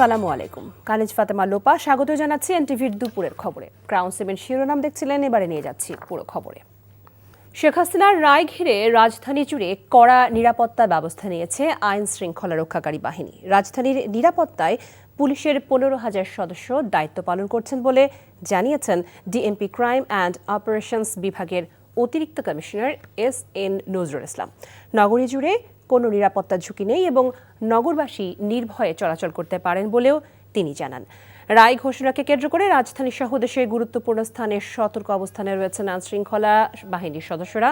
আসসালামু আলাইকুম। কানিজ ফাতেমা লোপা, স্বাগত জানাচ্ছি এনটিভির দুপুরের খবরে। ক্রাউন সেভেন শিরোনাম দেখছিলেন, এবারে নিয়ে যাচ্ছি পুরো খবরে। শেখ হাসিনার রায় ঘিরে রাজধানী জুড়ে কড়া নিরাপত্তা ব্যবস্থা নিয়েছে আইন শৃঙ্খলা রক্ষাকারী বাহিনী। রাজধানীর নিরাপত্তায় পুলিশের পনেরো হাজার সদস্য দায়িত্ব পালন করছেন বলে জানিয়েছেন ডিএমপি ক্রাইম অ্যান্ড অপারেশনস বিভাগের অতিরিক্ত commissioner S N Nazrul Islam. নগরী জুড়ে কোনো নিরাপত্তা ঝুঁকি নেই এবং নগরবাসী নির্ভয়ে চলাচল করতে পারেন বলেও তিনি জানান। রায় ঘোষণাকে কেন্দ্র করে রাজধানী সহ দেশের গুরুত্বপূর্ণ স্থানে সতর্ক অবস্থানে রয়েছেন আইন শৃঙ্খলা বাহিনীর সদস্যরা।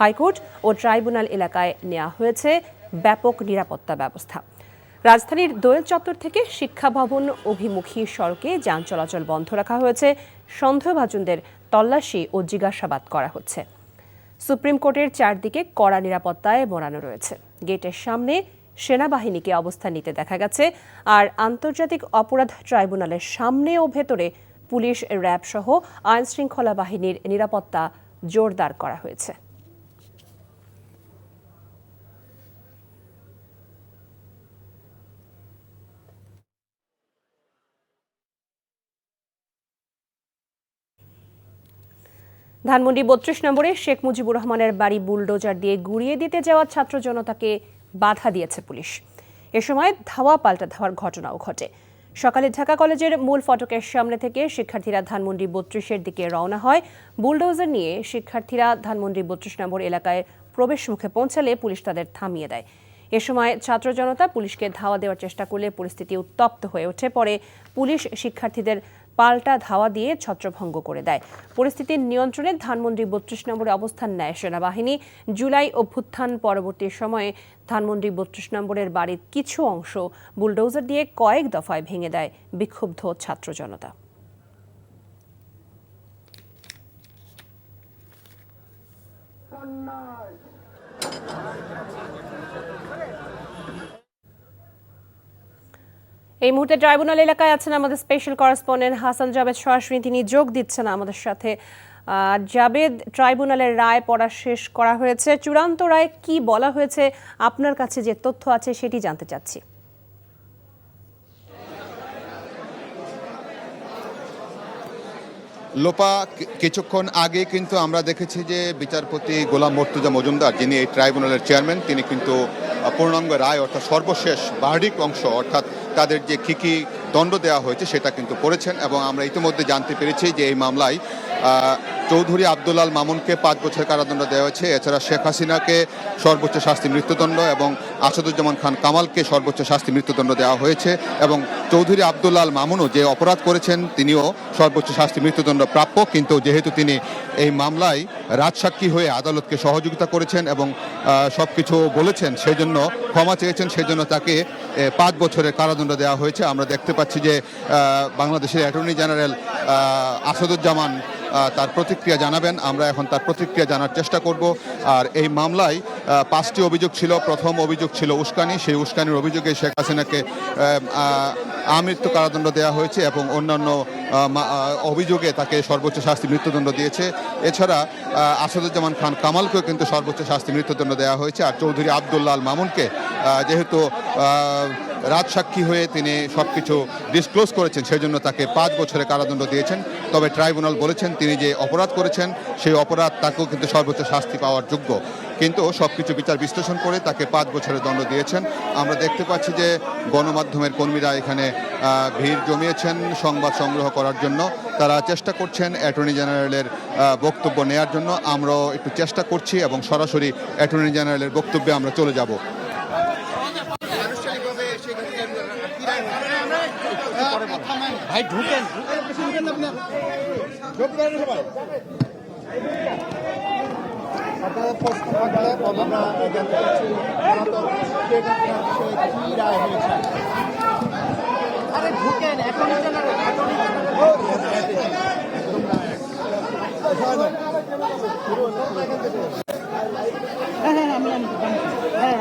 হাইকোর্ট ও ট্রাইব্যুনাল এলাকায় নেওয়া হয়েছে ব্যাপক নিরাপত্তা ব্যবস্থা। রাজধানীর দোয়েল চত্বর থেকে শিক্ষা ভবন অভিমুখী সড়কে যান চলাচল বন্ধ রাখা হয়েছে। সন্দেহভাজনদের তল্লাশি ও জিজ্ঞাসাবাদ করা হচ্ছে। সুপ্রিম কোর্টের চারদিকে কড়া নিরাপত্তায় মোড়ানো রয়েছে। গেটের সামনে সেনাবাহিনীকে অবস্থান নিতে দেখা গেছে, আর আন্তর্জাতিক অপরাধ ট্রাইব্যুনালের সামনে ও ভেতরে পুলিশ, র্যাব সহ আইন শৃঙ্খলা বাহিনীর নিরাপত্তা জোরদার করা হয়েছে। ধানমন্ডি বত্রিশ নম্বরে শেখ মুজিবুর রহমানের বাড়ি বুলডোজার দিয়ে গুড়িয়ে দিতে যাওয়া ছাত্র জনতাকে বাধা দিয়েছে পুলিশ। এ সময় ধাওয়া পাল্টা ধাওয়ার ঘটনাও ঘটে। সকালে ঢাকা কলেজের মূল ফটকের সামনে থেকে শিক্ষার্থীরা ধানমন্ডি বত্রিশের দিকে রওনা হয়। বুলডোজার নিয়ে শিক্ষার্থীরা ধানমন্ডি বত্রিশ নম্বর এলাকায় প্রবেশ মুখে পৌঁছালে পুলিশ তাদের থামিয়ে দেয়। এ সময় ছাত্র জনতা পুলিশকে ধাওয়া দেওয়ার চেষ্টা করলে পরিস্থিতি উত্তপ্ত হয়ে ওঠে। পরে পুলিশ শিক্ষার্থীদের পাল্টা ধাওয়া দিয়ে ছত্রভঙ্গ করে দেয়। পরিস্থিতির নিয়ন্ত্রণে ধানমন্ডি বত্রিশ নম্বরে অবস্থান নেয় সেনাবাহিনী। জুলাই অভ্যুত্থান পরবর্তী সময়ে ধানমন্ডি বত্রিশ নম্বরের বাড়ির কিছু অংশ বুলডোজার দিয়ে কয়েক দফায় ভেঙে দেয় বিক্ষুব্ধ ছাত্র জনতা। এই মুহূর্তে ট্রাইব্যুনাল এলাকায় আছেন আমাদের স্পেশাল করেসপন্ডেন্ট হাসান জাবেদ সরাসরি। তিনি যোগ দিচ্ছেন আমাদের সাথে। জাবেদ ট্রাইব্যুনালের রায় পড়া শেষ করা হয়েছে। চূড়ান্ত রায় কি বলা হয়েছে? আপনার কাছে যে তথ্য আছে, সেটি জানতে চাচ্ছি। লোপা কিছুক্ষণ আগে কিন্তু আমরা দেখেছি যে বিচারপতি গোলাম মর্তুজা মজুমদার, যিনি এই ট্রাইব্যুনালের চেয়ারম্যান, তিনি কিন্তু পূর্ণাঙ্গ রায়, অর্থাৎ সর্বশেষ বার্ডিক অংশ, অর্থাৎ তাদের যে কী কী দণ্ড দেওয়া হয়েছে সেটা কিন্তু করেছেন এবং আমরা ইতিমধ্যে জানতে পেরেছি যে এই মামলায় চৌধুরী আব্দুলাল মামুনকে পাঁচ বছর কারাদণ্ড দেওয়া হয়েছে। এছাড়া শেখ হাসিনাকে সর্বোচ্চ শাস্তি মৃত্যুদণ্ড এবং আসাদুজ্জামান খান কামালকে সর্বোচ্চ শাস্তি মৃত্যুদণ্ড দেওয়া হয়েছে এবং চৌধুরী আব্দুল্লাল মামুনও যে অপরাধ করেছেন, তিনিও সর্বোচ্চ শাস্তি মৃত্যুদণ্ড প্রাপ্য। কিন্তু যেহেতু তিনি এই মামলায় রাজসাক্ষী হয়ে আদালতকে সহযোগিতা করেছেন এবং সব কিছু বলেছেন সেই জন্য ক্ষমা চেয়েছেন সেই জন্য তাকে পাঁচ বছরের কারাদণ্ড দেওয়া হয়েছে। আমরা দেখতে পাচ্ছি যে বাংলাদেশের অ্যাটর্নি জেনারেল আসাদুজ্জামান তার তার প্রতিক্রিয়া জানাবেন। আমরা এখন তার প্রতিক্রিয়া জানার চেষ্টা করব। আর এই মামলায় পাঁচটি অভিযোগ ছিল। প্রথম অভিযোগ ছিল উস্কানি। সেই উস্কানির অভিযোগে শেখ হাসিনাকে আমৃত্যু কারাদণ্ড দেওয়া হয়েছে এবং অন্যান্য অভিযোগে তাকে সর্বোচ্চ শাস্তি মৃত্যুদণ্ড দিয়েছে। এছাড়া আসাদুজ্জামান খান কামালকেও কিন্তু সর্বোচ্চ শাস্তি মৃত্যুদণ্ড দেওয়া হয়েছে। আর চৌধুরী আবদুল্লাল মামুনকে যেহেতু রাজসাক্ষী হয়ে তিনি সব কিছু ডিসক্লোজ করেছেন সেই জন্য তাকে পাঁচ বছরের কারাদণ্ড দিয়েছেন। তবে ট্রাইব্যুনাল বলেছেন, তিনি যে অপরাধ করেছেন, সেই অপরাধ তাকেও কিন্তু সর্বোচ্চ শাস্তি পাওয়ার যোগ্য। কিন্তু সব কিছু বিচার বিশ্লেষণ করে তাকে পাঁচ বছরের দণ্ড দিয়েছেন। আমরা দেখতে পাচ্ছি যে গণমাধ্যমের কর্মীরা এখানে ভিড় জমিয়েছেন সংবাদ সংগ্রহ করার জন্য। তারা চেষ্টা করছেন অ্যাটর্নি জেনারেলের বক্তব্য নেয়ার জন্য। আমরাও একটু চেষ্টা করছি এবং সরাসরি অ্যাটর্নি জেনারেলের বক্তব্যে আমরা চলে যাব। ভাই ঢুকেন। আপনারা প্রশ্ন থাকলে আমরা জানতে চাচ্ছি মূলত শেখ হাসিনার বিষয়ে কি রায় হয়েছে আরে ঢুকেন এখন হ্যাঁ হ্যাঁ আমি আমি হ্যাঁ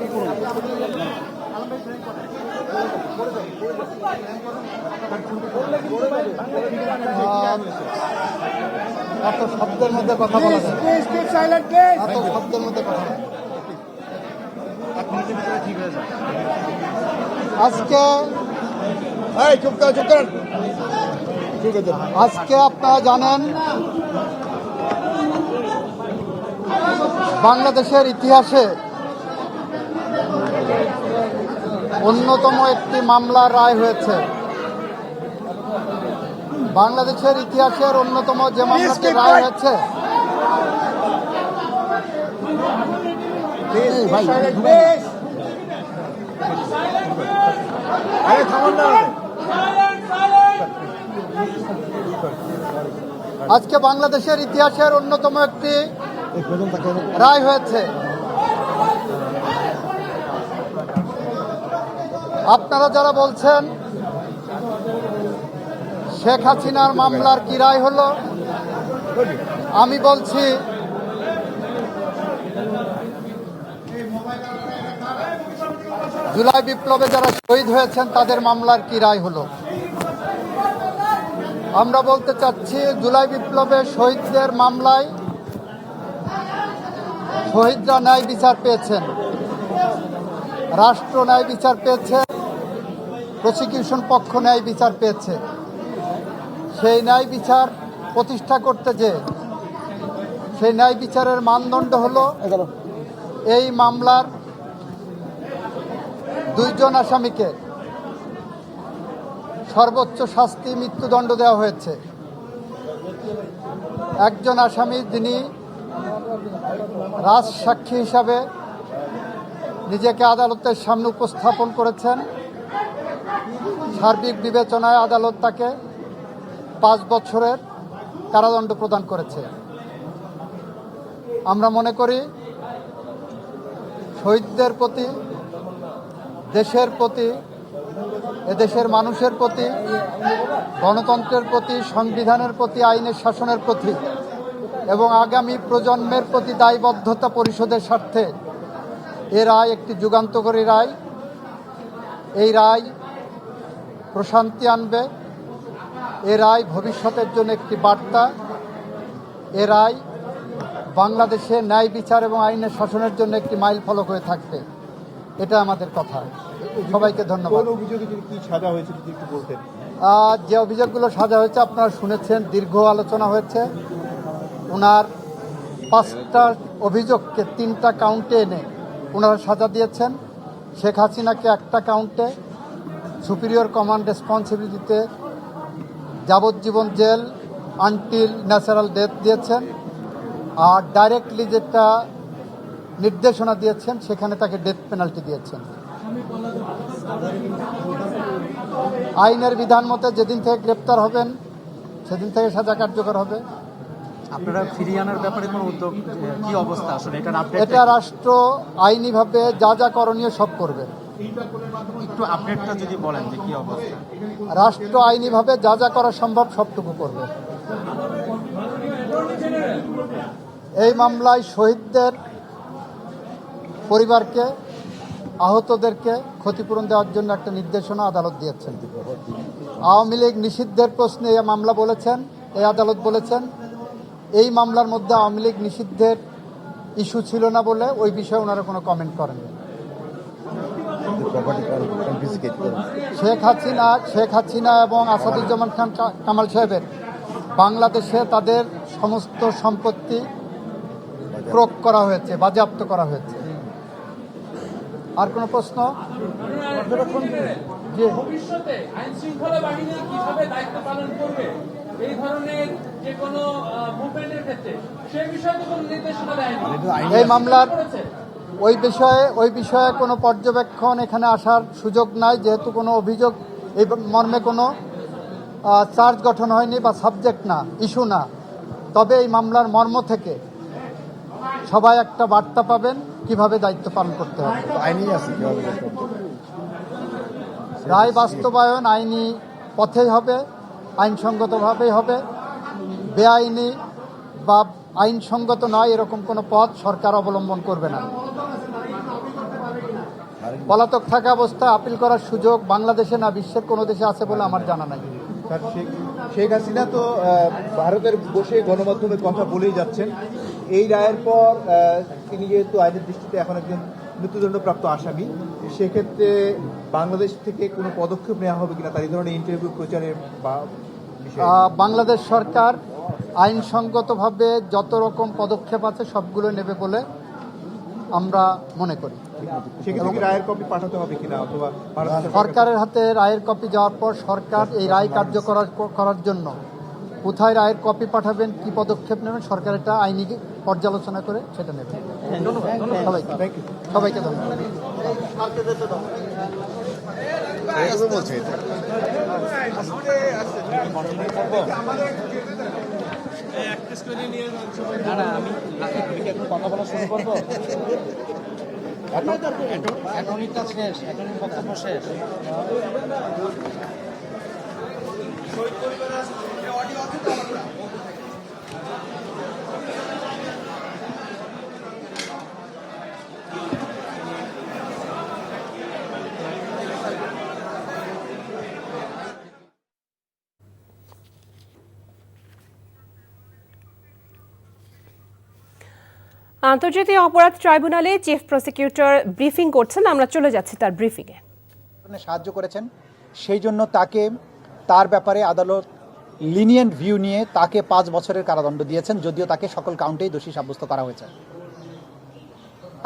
কি করুন। এত শব্দের মধ্যে কথা বলা যায়। এত শব্দের মধ্যে কথা আজকে এই চুপ কর চুপ ঠিক আছে। আজকে আপনারা জানেন বাংলাদেশের ইতিহাসে অন্যতম একটি মামলার রায় হয়েছে। বাংলাদেশের ইতিহাসের অন্যতম যে মামলাটি রায় হয়েছে। আজকে বাংলাদেশের ইতিহাসের অন্যতম একটি রায় হয়েছে। আপনারা যারা বলছেন শেখ হাসিনার মামলার কি রায় হলো, আমি বলছি, জুলাই বিপ্লবে যারা শহীদ হয়েছেন, তাদের মামলার কি রায় হলো? আমরা বলতে চাচ্ছি, জুলাই বিপ্লবে শহীদদের মামলায় শহীদরা ন্যায় বিচার পেয়েছেন। রাষ্ট্র ন্যায় বিচার পেয়েছে। প্রসিকিউশন পক্ষ ন্যায় বিচার পেয়েছে। সেই ন্যায় বিচার প্রতিষ্ঠা করতে যে সেই ন্যায় বিচারের মানদণ্ড হলো এই মামলার দুইজন আসামিকে সর্বোচ্চ শাস্তি মৃত্যুদণ্ড দেওয়া হয়েছে। একজন আসামি যিনি রাজ সাক্ষী হিসাবে নিজেকে আদালতের সামনে উপস্থাপন করেছেন। সার্বিক বিবেচনায় আদালত তাকে পাঁচ বছরের কারাদণ্ড প্রদান করেছে। আমরা মনে করি, শহীদদের প্রতি, দেশের প্রতি, এদেশের মানুষের প্রতি, গণতন্ত্রের প্রতি, সংবিধানের প্রতি, আইনের শাসনের প্রতি এবং আগামী প্রজন্মের প্রতি দায়বদ্ধতা পরিষদের স্বার্থে এ রায় একটি যুগান্তকারী রায়। এই রায় প্রশান্তি আনবে। এ রায় ভবিষ্যতের জন্য একটি বার্তা। এ রায় বাংলাদেশে ন্যায় বিচার এবং আইনের শাসনের জন্য একটি মাইল ফলক হয়ে থাকবে। এটা আমাদের কথা। সবাইকে ধন্যবাদ। কি সাজা হয়েছে যে অভিযোগগুলো সাজা হয়েছে আপনারা শুনেছেন দীর্ঘ আলোচনা হয়েছে। ওনার পাঁচটা অভিযোগকে তিনটা কাউন্টে এনে ওনারা সাজা দিয়েছেন। শেখ হাসিনাকে একটা কাউন্টে সুপিরিয়র কমান্ড রেসপন্সিবিলিটিতে যাবজ্জীবন জেল আনটিল ন্যাচারাল ডেথ দিয়েছেন। আর ডাইরেক্টলি যেটা নির্দেশনা দিয়েছেন সেখানে তাকে ডেথ পেনাল্টি দিয়েছেন। আইনের বিধান মতে যেদিন থেকে গ্রেপ্তার হবেন সেদিন থেকে সাজা কার্যকর হবে। আপনারা ফিরিয়ে আনার ব্যাপারে কোনো উদ্যোগ কি অবস্থা? আসলে এটা রাষ্ট্র আইনিভাবে যা যা করণীয় সব করবে। একটু আপডেটটা যদি বলেন যে কি অবস্থা। রাষ্ট্র আইনিভাবে যা যা করা সম্ভব সবটুকু করবে। এই মামলায় শহীদদের পরিবারকে, আহতদেরকে ক্ষতিপূরণ দেওয়ার জন্য একটা নির্দেশনা আদালত দিয়েছেন আওয়ামী লীগ নিষিদ্ধের প্রশ্নে এই মামলা বলেছেন, এই আদালত বলেছেন, এই মামলার মধ্যে আওয়ামী লীগ নিষিদ্ধের ইস্যু ছিল না বলে ওই বিষয়ে ওনারা কোনো কমেন্ট করেননি। শেখ হাসিনা শেখ হাসিনা এবং আসাদুজ্জামান খান কামাল সাহেবের বাংলাদেশে তাদের সমস্ত সম্পত্তি ক্রোক করা হয়েছে বাজেয়াপ্ত করা হয়েছে। আর কোনো প্রশ্ন? জি। ভবিষ্যতে আইন শৃঙ্খলা বাহিনী কীভাবে দায়িত্ব পালন করবে এই ধরনের যে কোনো মুভমেন্টের ক্ষেত্রে সে বিষয়ে তো কোনো নির্দেশনা দেয়নি। এই মামলার ওই বিষয়ে ওই বিষয়ে কোনো পর্যবেক্ষণ এখানে আসার সুযোগ নাই যেহেতু কোনো অভিযোগ এই মর্মে কোনো চার্জ গঠন হয়নি বা সাবজেক্ট না ইস্যু না। তবে এই মামলার মর্ম থেকে সবাই একটা বার্তা পাবেন কীভাবে দায়িত্ব পালন করতে হবে? রায় বাস্তবায়ন আইনি পথেই হবে আইনসঙ্গতভাবেই হবে। বেআইনি বা আইনসঙ্গত নয় এরকম কোনো পথ সরকার অবলম্বন করবে না। পলাতক থাকা অবস্থা আপিল করার সুযোগ বাংলাদেশে না বিশ্বের কোনো দেশে আছে বলে আমার জানা নাই। শেখ শেখ হাসিনা তো ভারতের বসে গণমাধ্যমে কথা বলেই যাচ্ছেন। এই রায়ের পর তিনি যেহেতু আইনের দৃষ্টিতে এখন একজন মৃত্যুদণ্ডপ্রাপ্ত আসামি সেক্ষেত্রে বাংলাদেশ থেকে কোনো পদক্ষেপ নেওয়া হবে কিনা তার এই ধরনের ইন্টারভিউ প্রচারের বা বাংলাদেশ সরকার আইনসঙ্গতভাবে যত রকম পদক্ষেপ আছে সবগুলো নেবে বলে আমরা মনে করি। রায়ের কপি পাঠাতে হবে কিনা অথবা সরকারের হাতে রায়ের কপি যাওয়ার পর সরকার এই রায় কার্যকর করার জন্য কোথায় রায়ের কপি পাঠাবেন কি পদক্ষেপ নেবেন সরকার এটা আইনি পর্যালোচনা করে সেটা নেবেন। সবাইকে। সবাইকে ধন্যবাদ। কথা বলা শুরু করব? অ্যাটর্নিটা শেষ অ্যাটর্নির বক্তব্য শেষ। অডিও আন্তর্জাতিক অপরাধ ট্রাইব্যুনালে চিফ প্রসিকিউটর ব্রিফিং করছেন। আমরা চলে যাচ্ছি তার ব্রিফিংয়ে সাহায্য করেছেন। সেই জন্য তাকে, তার ব্যাপারে আদালত লিনিয়েন্ট ভিউ নিয়ে তাকে পাঁচ বছরের কারাদণ্ড দিয়েছেন, যদিও তাকে সকল কাউন্টেই দোষী সাব্যস্ত করা হয়েছে।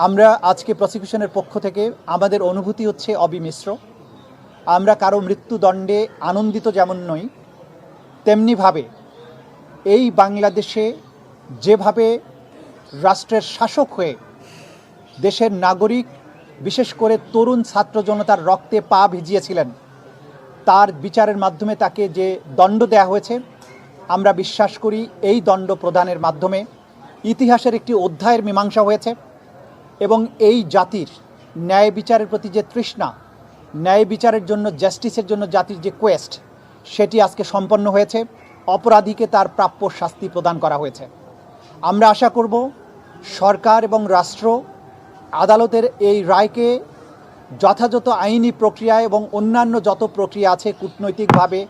আমরা আজকে প্রসিকিউশনের পক্ষ থেকে আমাদের অনুভূতি হচ্ছে অবিমিশ্র আমরা কারও মৃত্যুদণ্ডে আনন্দিত যেমন নই, তেমনিভাবে এই বাংলাদেশে যেভাবে রাষ্ট্রের শাসক হয়ে দেশের নাগরিক, বিশেষ করে তরুণ ছাত্র জনতার রক্তে পা ভিজিয়েছিলেন। তার বিচারের মাধ্যমে তাকে যে দণ্ড দেয়া হয়েছে, আমরা বিশ্বাস করি এই দণ্ড প্রদানের মাধ্যমে ইতিহাসের একটি অধ্যায়ের মীমাংসা হয়েছে এবং এই জাতির ন্যায় বিচারের প্রতি যে তৃষ্ণা, ন্যায় বিচারের জন্য, জাস্টিসের জন্য জাতির যে কোয়েস্ট সেটি আজকে সম্পন্ন হয়েছে। অপরাধীকে তার প্রাপ্য শাস্তি প্রদান করা হয়েছে। আমরা আশা করব সরকার এবং রাষ্ট্র আদালতের এই রায়কে যথাযথ আইনি প্রক্রিয়া এবং অন্যান্য যত প্রক্রিয়া আছে কূটনৈতিকভাবে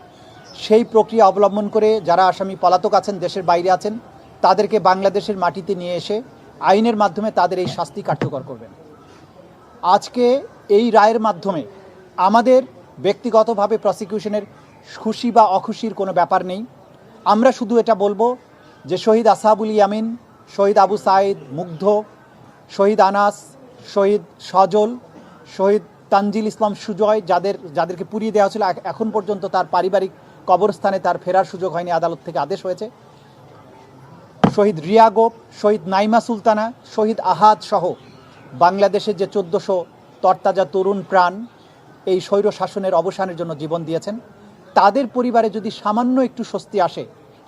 সেই প্রক্রিয়া অবলম্বন করে যারা আসামি পলাতক আছেন, দেশের বাইরে আছেন, তাদেরকে বাংলাদেশের মাটিতে নিয়ে এসে আইনের মাধ্যমে তাদের এই শাস্তি কার্যকর করবেন। আজকে এই রায়ের মাধ্যমে আমাদের ব্যক্তিগতভাবে প্রসিকিউশনের খুশি বা অখুশির কোনো ব্যাপার নেই। আমরা শুধু এটা বলব যে শহীদ আসাবুল ইয়ামিন, শহীদ আবু সাইদ মুগ্ধ, শহীদ আনাস, শহীদ সজল, শহীদ তানজিল ইসলাম সুজয় যাদের, যাদেরকে পুড়িয়ে দেওয়া হয়েছিল এখন পর্যন্ত তার পারিবারিক কবরস্থানে তার ফেরার সুযোগ হয়নি, আদালত থেকে আদেশ হয়েছে। শহীদ রিয়া গোপ, শহীদ নাইমা সুলতানা, শহীদ আহাদ সহ বাংলাদেশের যে চোদ্দোশো তরতাজা তরুণ প্রাণ এই স্বৈর শাসনের অবসানের জন্য জীবন দিয়েছেন, তাদের পরিবারে যদি সামান্য একটু স্বস্তি আসে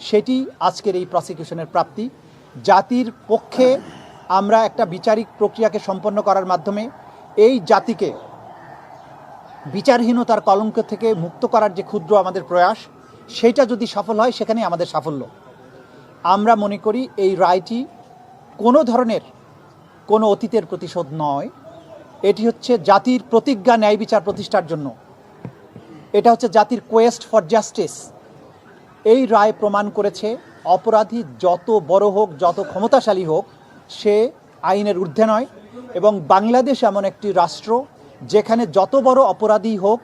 সেটি আজকের এই প্রসিকিউশনের প্রাপ্তি। জাতির পক্ষে আমরা একটা বিচারিক প্রক্রিয়াকে সম্পন্ন করার মাধ্যমে এই জাতিকে বিচারহীনতার কলঙ্ক থেকে মুক্ত করার যে ক্ষুদ্র আমাদের প্রয়াস, সেটা যদি সফল হয়, সেখানেই আমাদের সাফল্য। আমরা মনে করি এই রায়টি কোনো ধরনের কোনো অতীতের প্রতিশোধ নয়। এটি হচ্ছে জাতির প্রতিজ্ঞা ন্যায় বিচার প্রতিষ্ঠার জন্য। এটা হচ্ছে জাতির কোয়েস্ট ফর জাস্টিস এই রায় প্রমাণ করেছে, অপরাধী যত বড় হোক, যত ক্ষমতাশালী হোক, সে আইনের ঊর্ধ্বে নয় এবং বাংলাদেশ এমন একটি রাষ্ট্র যেখানে যত বড় অপরাধী হোক,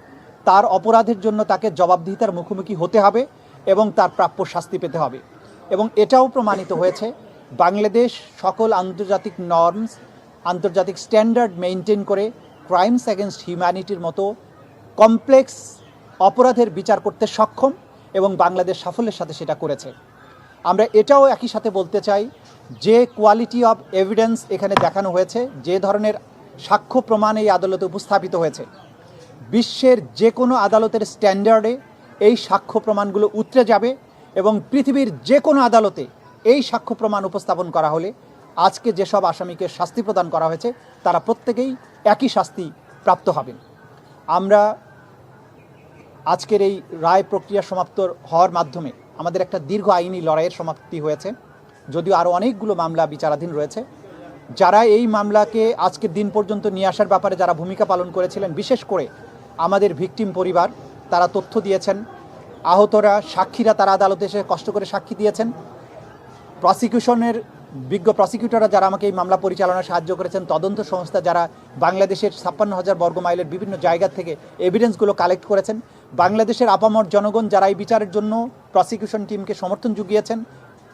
তার অপরাধের জন্য তাকে জবাবদিহিতার মুখোমুখি হতে হবে এবং তার প্রাপ্য শাস্তি পেতে হবে। এবং এটাও প্রমাণিত হয়েছে, বাংলাদেশ সকল আন্তর্জাতিক নর্মস, আন্তর্জাতিক স্ট্যান্ডার্ড মেনটেন করে ক্রাইমস অ্যাগেনস্ট হিউম্যানিটির মতো কমপ্লেক্স অপরাধের বিচার করতে সক্ষম। এবং বাংলাদেশ সাফল্যের সাথে সেটা করেছে। আমরা এটাও একই সাথে বলতে চাই, যে কোয়ালিটি অফ এভিডেন্স এখানে দেখানো হয়েছে, যে ধরনের সাক্ষ্য প্রমাণ এই আদালতে উপস্থাপিত হয়েছে, বিশ্বের যে কোনো আদালতের স্ট্যান্ডার্ডে এই সাক্ষ্য প্রমাণগুলো উতরে যাবে এবং পৃথিবীর যে কোনো আদালতে এই সাক্ষ্য প্রমাণ উপস্থাপন করা হলে আজকে যেসব আসামিকে শাস্তি প্রদান করা হয়েছে, তারা প্রত্যেকেই একই শাস্তি প্রাপ্ত হবেন। আমরা আজকের এই রায় প্রক্রিয়া সমাপ্ত হওয়ার মাধ্যমে আমাদের একটা দীর্ঘ আইনি লড়াইয়ের সমাপ্তি হয়েছে, যদিও আরও অনেকগুলো মামলা বিচারাধীন রয়েছে। যারা এই মামলাকে আজকের দিন পর্যন্ত নিয়ে আসার ব্যাপারে যারা ভূমিকা পালন করেছিলেন, বিশেষ করে আমাদের ভিকটিম পরিবার, তারা তথ্য দিয়েছেন। আহতরা সাক্ষীরা তারা আদালতে এসে কষ্ট করে সাক্ষী দিয়েছেন। প্রসিকিউশনের বিজ্ঞ প্রসিকিউটররা যারা আমাকে এই মামলা পরিচালনায় সাহায্য করেছেন, তদন্ত সংস্থা যারা বাংলাদেশের ছাপ্পান্ন হাজার বর্গ মাইলের বিভিন্ন জায়গা থেকে এভিডেন্সগুলো কালেক্ট করেছেন, বাংলাদেশের আপামর জনগণ যারা এই বিচারের জন্য প্রসিকিউশন টিমকে সমর্থন জুগিয়েছেন,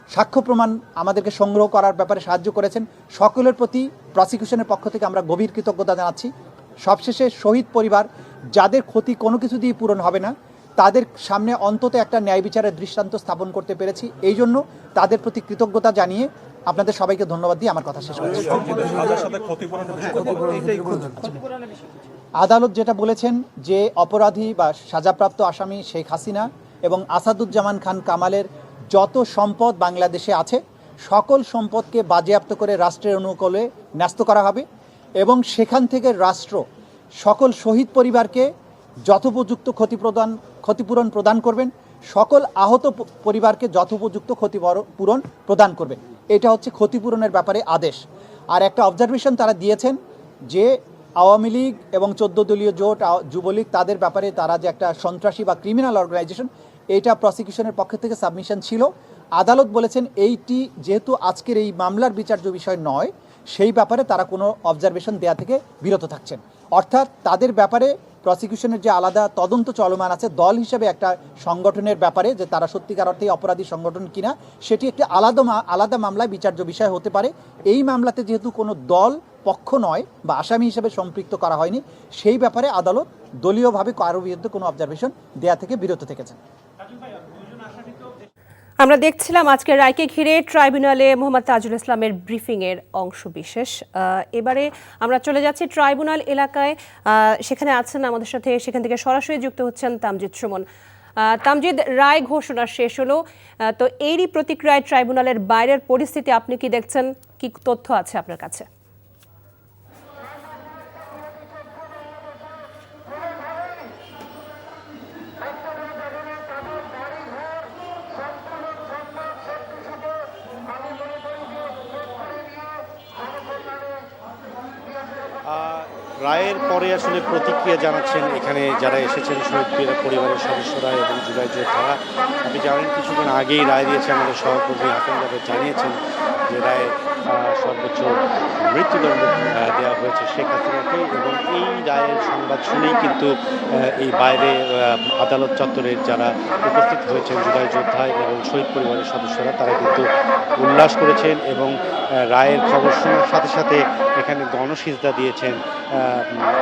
সাক্ষ্য প্রমাণ আমাদেরকে সংগ্রহ করার ব্যাপারে সাহায্য করেছেন, সকলের প্রতি প্রসিকিউশনের পক্ষ থেকে আমরা গভীর কৃতজ্ঞতা জানাচ্ছি। সবশেষে শহীদ পরিবার, যাদের ক্ষতি কোনো কিছু দিয়ে পূরণ হবে না, তাদের সামনে অন্তত একটা ন্যায় বিচারের দৃষ্টান্ত স্থাপন করতে পেরেছি। এই জন্য তাদের প্রতি কৃতজ্ঞতা জানিয়ে আপনাদের সবাইকে ধন্যবাদ দিয়ে আমার কথা শেষ করছি। আদালত যেটা বলেছেন যে অপরাধী বা সাজাপ্রাপ্ত আসামি শেখ হাসিনা এবং আসাদুজ্জামান খান কামালের যত সম্পদ বাংলাদেশে আছে সকল সম্পদকে বাজেয়াপ্ত করে রাষ্ট্রের অনুকূলে ন্যস্ত করা হবে এবং সেখান থেকে রাষ্ট্র সকল শহীদ পরিবারকে যথোপযুক্ত ক্ষতিপ্রদান ক্ষতিপূরণ প্রদান করবেন সকল আহত পরিবারকে যথোপযুক্ত ক্ষতিপূরণ প্রদান করবেন। এটা হচ্ছে ক্ষতিপূরণের ব্যাপারে আদেশ। আর একটা অবজারভেশন তারা দিয়েছেন যে আওয়ামী লীগ এবং চোদ্দ দলীয় জোট যুবলীগ তাদের ব্যাপারে তারা যে একটা সন্ত্রাসী বা ক্রিমিনাল অর্গানাইজেশন এইটা প্রসিকিউশনের পক্ষ থেকে সাবমিশন ছিল। আদালত বলেছেন এইটি যেহেতু আজকের এই মামলার বিচার্য বিষয় নয়, সেই ব্যাপারে তারা কোনো অবজারভেশন দেয়া থেকে বিরত থাকছেন। অর্থাৎ তাদের ব্যাপারে প্রসিকিউশনের যে আলাদা তদন্ত চলমান আছে, দল হিসেবে একটা সংগঠনের ব্যাপারে যে তারা সত্যিকার অর্থে অপরাধী সংগঠন কিনা, সেটি একটি আলাদা আলাদা মামলায় বিচার্য বিষয় হতে পারে। এই মামলাতে যেহেতু কোনো দল পক্ষ নয় বা আসামি হিসেবে সম্পৃক্ত করা হয়নি, সেই ব্যাপারে আদালত দলীয়ভাবে কারোর বিরুদ্ধে কোনো অবজারভেশন দেয়া থেকে বিরত থেকেছেন। আমরা দেখছিলাম আজকে রায়কে ঘিরে ট্রাইব্যুনালে মোহাম্মদ তাজুল ইসলামের ব্রিফিং এর অংশ বিশেষ এবারে আমরা চলে যাচ্ছি ট্রাইব্যুনাল এলাকায়। সেখানে আছেন আমাদের সাথে, সেখান থেকে সরাসরি যুক্ত হচ্ছেন তামজিদ সুমন। তামজিদ, রায় ঘোষণা শেষ হলো। তো এরই প্রতিক্রিয়ায় ট্রাইব্যুনালের বাইরের পরিস্থিতি আপনি কি দেখছেন? কি তথ্য আছে আপনার কাছে? রায়ের পরে আসলে প্রতিক্রিয়া জানাচ্ছেন এখানে যারা এসেছেন শহীদ পরি- পরিবারের সদস্যরা এবং জুলাই যোদ্ধারা। আপনি জানেন কিছুক্ষণ আগেই রায় দিয়েছে আমাদের সহকর্মী হাসান যাদের জানিয়েছেন যে রায়ে সর্বোচ্চ মৃত্যুদণ্ড দেওয়া হয়েছে শেখ হাসিনাকে এবং এই রায়ের সংবাদ শুনেই কিন্তু এই বাইরে আদালত চত্বরের যারা উপস্থিত হয়েছেন জুলাই যোদ্ধা এবং শহীদ পরিবারের সদস্যরা, তারা কিন্তু উল্লাস করেছেন এবং রায়ের খবর শোনার সাথে সাথে এখানে গণসিজদা দিয়েছেন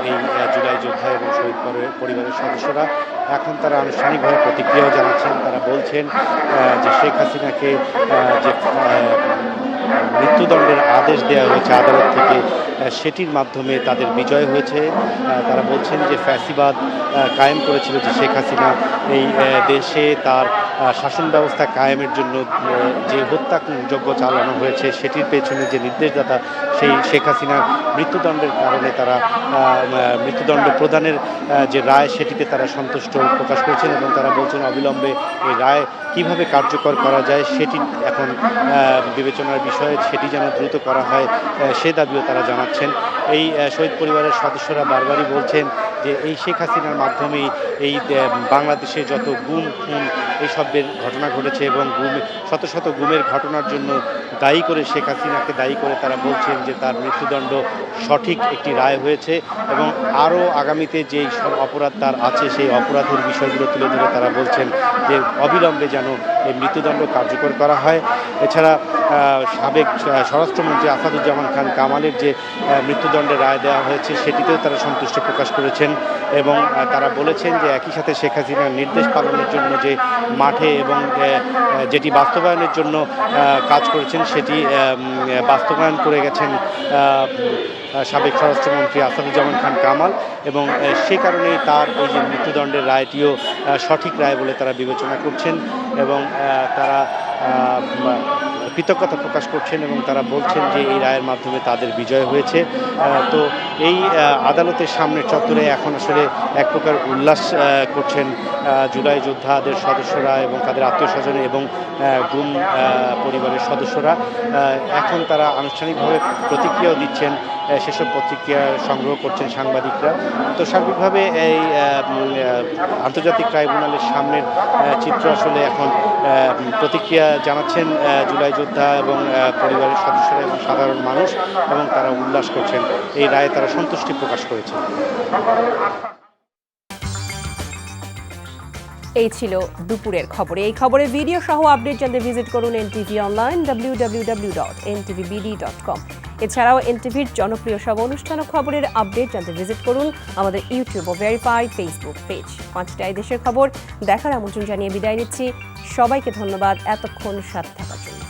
এই জুলাই যোদ্ধা এবং শহীদ পরি- পরিবারের সদস্যরা এখন তারা আনুষ্ঠানিকভাবে প্রতিক্রিয়াও জানাচ্ছেন। তারা বলছেন যে শেখ হাসিনাকে যে মৃত্যুদণ্ডের আদেশ দেওয়া হয়েছে আদালত থেকে সেটির মাধ্যমে তাদের বিজয় হয়েছে। তারা বলছেন যে ফ্যাসিবাদ কায়েম করেছিল যে শেখ হাসিনা এই দেশে তার শাসন ব্যবস্থা কায়েমের জন্য যে হত্যাযজ্ঞ চালানো হয়েছে, সেটির পেছনে যে নির্দেশদাতা সেই শেখ হাসিনার মৃত্যুদণ্ডের কারণে তারা মৃত্যুদণ্ড প্রদানের যে রায়, সেটিতে তারা সন্তুষ্ট প্রকাশ করেছেন এবং তারা বলছেন অবিলম্বে এই রায় কীভাবে কার্যকর করা যায় সেটি এখন বিবেচনার বিষয়ে সেটি যেন দ্রুত করা হয় সে দাবিও তারা জানাচ্ছেন। এই শহীদ পরিবারের সদস্যরা বারবারই বলছেন যে এই শেখ হাসিনার মাধ্যমেই এই বাংলাদেশে যত গুম, খুন এইসবের ঘটনা ঘটেছে এবং গুম, শত শত গুমের ঘটনার জন্য দায়ী করে শেখ হাসিনাকে দায়ী করে তারা বলছেন যে তার মৃত্যুদণ্ড সঠিক একটি রায় হয়েছে এবং আরও আগামীতে যেই সব অপরাধ তার আছে, সেই অপরাধের বিষয়গুলো তুলে ধরে তারা বলছেন যে অবিলম্বে যেন এই মৃত্যুদণ্ড কার্যকর করা হয়। এছাড়া সাবেক স্বরাষ্ট্রমন্ত্রী আসাদুজ্জামান খান কামালের যে মৃত্যুদণ্ডের রায় দেওয়া হয়েছে, সেটিতেও তারা সন্তুষ্ট প্রকাশ করেছেন। এবং তারা বলেছেন যে একই সাথে শেখ হাসিনার নির্দেশ পালনের জন্য যে মাঠে এবং যেটি বাস্তবায়নের জন্য কাজ করেছেন সেটি বাস্তবায়ন করে গেছেন সাবেক স্বরাষ্ট্রমন্ত্রী আসাদুজ্জামান খান কামাল এবং সে কারণেই তার এই যে মৃত্যুদণ্ডের রায়টিও সঠিক রায় বলে তারা বিবেচনা করছেন এবং তারা কৃতজ্ঞতা প্রকাশ করছেন এবং তারা বলছেন যে এই রায়ের মাধ্যমে তাদের বিজয় হয়েছে। তো এই আদালতের সামনের চত্বরে এখন আসলে এক প্রকার উল্লাস করছেন জুলাই যোদ্ধাদের সদস্যরা এবং তাদের আত্মীয় স্বজন এবং গুম পরিবারের সদস্যরা। এখন তারা আনুষ্ঠানিকভাবে প্রতিক্রিয়াও দিচ্ছেন সেসব প্রতিক্রিয়া সংগ্রহ করছেন সাংবাদিকরা। তো সার্বিকভাবে এই আন্তর্জাতিক ট্রাইব্যুনালের সামনের চিত্র আসলে এখন প্রতিক্রিয়া জানাচ্ছেন জুলাই যোদ্ধা এবং পরিবারের সদস্যরা এবং সাধারণ মানুষ এবং তারা উল্লাস করছেন। এই রায়ে তারা সন্তুষ্টি প্রকাশ করেছেন। এই ছিল দুপুরের খবর। এই খবরের ভিডিও সহ আপডেট জানতে ভিজিট করুন NTV online W W W dot NTVBD dot com এছাড়াও এনটিভির জনপ্রিয় সব অনুষ্ঠান ও খবরের আপডেট জানতে ভিজিট করুন আমাদের ইউটিউব ও ভেরিফাইড ফেসবুক পেজ পাঁচটায় দেশের খবর, দেখার আমন্ত্রণ জানিয়ে বিদায় নিচ্ছি। সবাইকে ধন্যবাদ। এতক্ষণ সাথে থাকার জন্য।